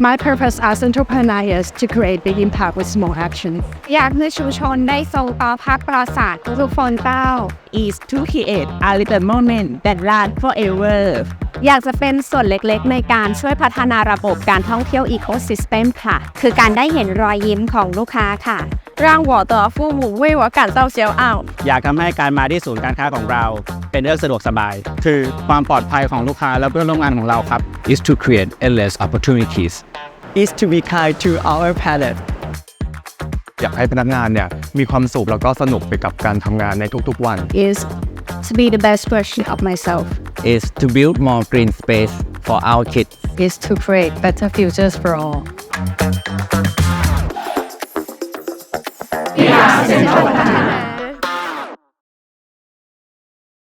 My purpose as entrepreneur is to create big impact with small action. อยากให้ชุมชนได้ทรงต่อพักปราศาสตร์ทุกคนเต้า is to create a little moment that lasts forever อยากจะเป็นส่วนเล็กๆ ในการช่วยพัฒนาระบบการท่องเที่ยวอีโค y ิสเต็มค่ะ คือการได้เห็นรอยยิ้มของลูกค้าค่ะ 让我的父母为我感到骄傲。 อยากทำให้การมาที่ศูนย์การค้าของเรา เป็นเรื่องสะดวกสบาย คือความปลอดภัยของลูกค้าและเพื่อนร่วมงานของเราครับ is to create endless opportunities. is to be kind to our planet อยากให้พนักงานเนี่ยมีความสุขแล้วก็สนุกไปกับการทำงานในทุกๆวัน Is to be the best version of myself. Is to build more green space for our kids. Is to create better futures for all. เซ็นทรัลพัฒนา